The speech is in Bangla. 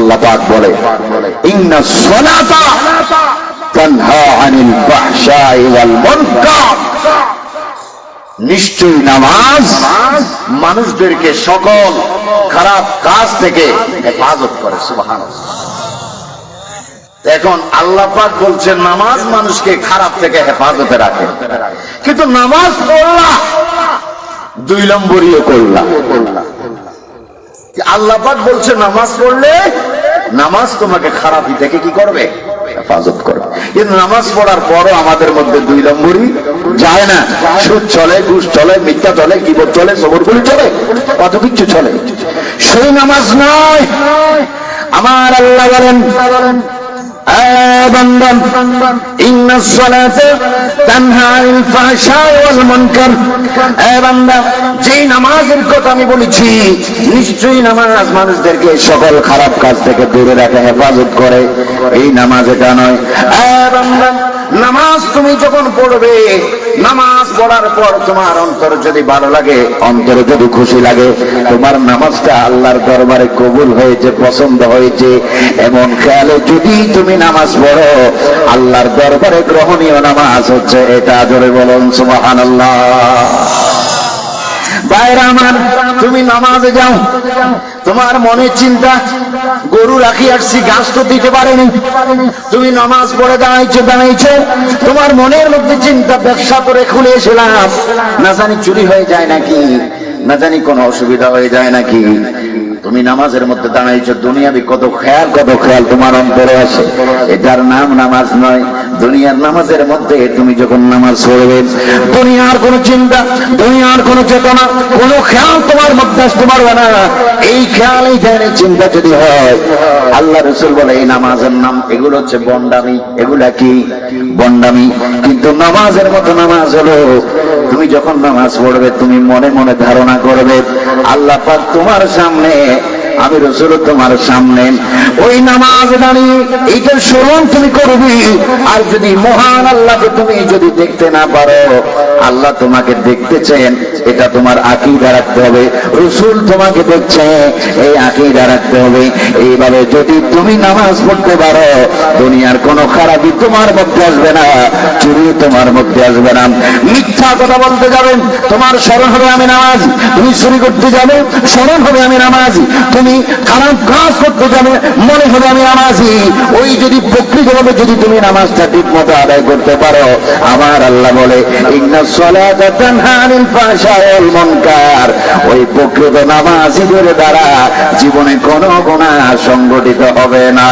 আল্লাহ পাক বলে, ইন্না সলাতা তানহা আনিল ফাহশাই ওয়াল মুনকার। নিশ্চয়ই নামাজ মানুষদেরকে সকল খারাপ কাজ থেকে হেফাজত করে সুবাহান এখন আল্লাহ পাক বলছেন, নামাজ মানুষকে খারাপ থেকে হেফাজতে রাখে। কিন্তু নামাজ পড়লা, দুই নম্বরীয় করলা। আল্লাহ পাক বলছে নামাজ পড়লে নামাজ তোমাকে খারাপই থেকে কি করবে? হেফাজত করবে। কিন্তু নামাজ পড়ার পরও আমাদের মধ্যে দুই নম্বরই যায় না। সুদ চলে, ঘুষ চলে, মিথ্যা চলে কিবর চলে সবরগুলি চলে কত কিচ্ছু চলে। সেই নামাজ নয়। আমার আল্লাহ বলেন إن الصلاة تنهى عن الفحشاء والمنكر آه بندن যেই নামাজের কথা আমি বলেছি নিশ্চয়ই নামাজ মানুষদেরকে সকল খারাপ কাজ থেকে দূরে রাখে হেফাজত করে এই নামাজ এটা নয় আহ বান্দা, নামাজ তুমি যখন পড়বে নামাজ পড়ার পর তোমার অন্তর যদি ভালো লাগে, অন্তর যদি খুশি লাগে, তোমার নামাজটা আল্লাহর দরবারে কবুল হয়েছে, পছন্দ হয়েছে। এমন খেয়ালে যদি তুমি নামাজ পড়ো, আল্লাহর দরবারে গ্রহণীয় নামাজ হচ্ছে এটা। ধরে বলুন, সুবহানাল্লাহ। বাইরে আমার, তুমি নামাজে যাও। তোমার মনে চিন্তা, গরু রাখি আসছি ঘাস তো দিতে পারেনি। তুমি নমাজ পড়ে দাঁড়াইছো দাঁড়াইছো। তোমার মনের মধ্যে চিন্তা, ব্যবসা করে খুলে এসেলাম। না জানি চুরি হয়ে যায় নাকি, না জানি কোনো অসুবিধা হয়ে যায় নাকি। তুমি নামাজের মধ্যে দাঁড়াইছো, দুনিয়াবি কত খেয়াল কত খেয়াল তোমার অন্তরে আসে এটার নাম নামাজ নয়, দুনিয়ার নামাজের মধ্যে তুমি যখন নামাজ পড়বে, দুনিয়ার কোনো চিন্তা, দুনিয়ার কোনো চেতনা, কোনো খেয়াল তোমার মধ্যে আসতে পারবে না। এই খেয়াল, এই ধ্যানের চিন্তা যদি হয়, আল্লাহ রসুল বলে, এই নামাজের নাম, এগুলো হচ্ছে বন্ডামি। এগুলা কি? বন্ডামি। কিন্তু নামাজের মতো নামাজ হলো তুমি যখন নামাজ পড়বে, তুমি মনে মনে ধারণা করবে, আল্লাহ পাক তোমার সামনে, আমি রসুল তোমার সামনে, ওই নামাজ দাঁড়িয়ে এইটার স্মরণ তুমি করবি। আর যদি মহান আল্লাহকে তুমি যদি দেখতে না পারো, আল্লাহ তোমাকে দেখতে চেন এটা তোমার আকিদা রাখতে হবে। রসুল তোমাকে দেখছে, এই আকিদা রাখতে হবে। এইভাবে যদি তুমি নামাজ পড়তে পারো, দুনিয়ার কোনো খারাপই তোমার মধ্যে আসবে না, চুরি তোমার মধ্যে আসবে না। মিথ্যা কথা বলতে যাবেন, তোমার স্মরণ হবে আমি নামাজ। তুমি চুরি করতে যাবে, স্মরণ হবে আমি নামাজি। তুমি খারাপ কাজ করতে যাবে, মনে হবে আমি নামাজি। ওই যদি প্রকৃতভাবে যদি তুমি নামাজটা ঠিক মতো আদায় করতে পারো, আমার আল্লাহ বলে, ইন্না সলাতা তানহা আনিল ফাহশাই মনকার ওই প্রকৃত নামাজিদের দ্বারা জীবনে কোনো গুণা সংগঠিত হবে না।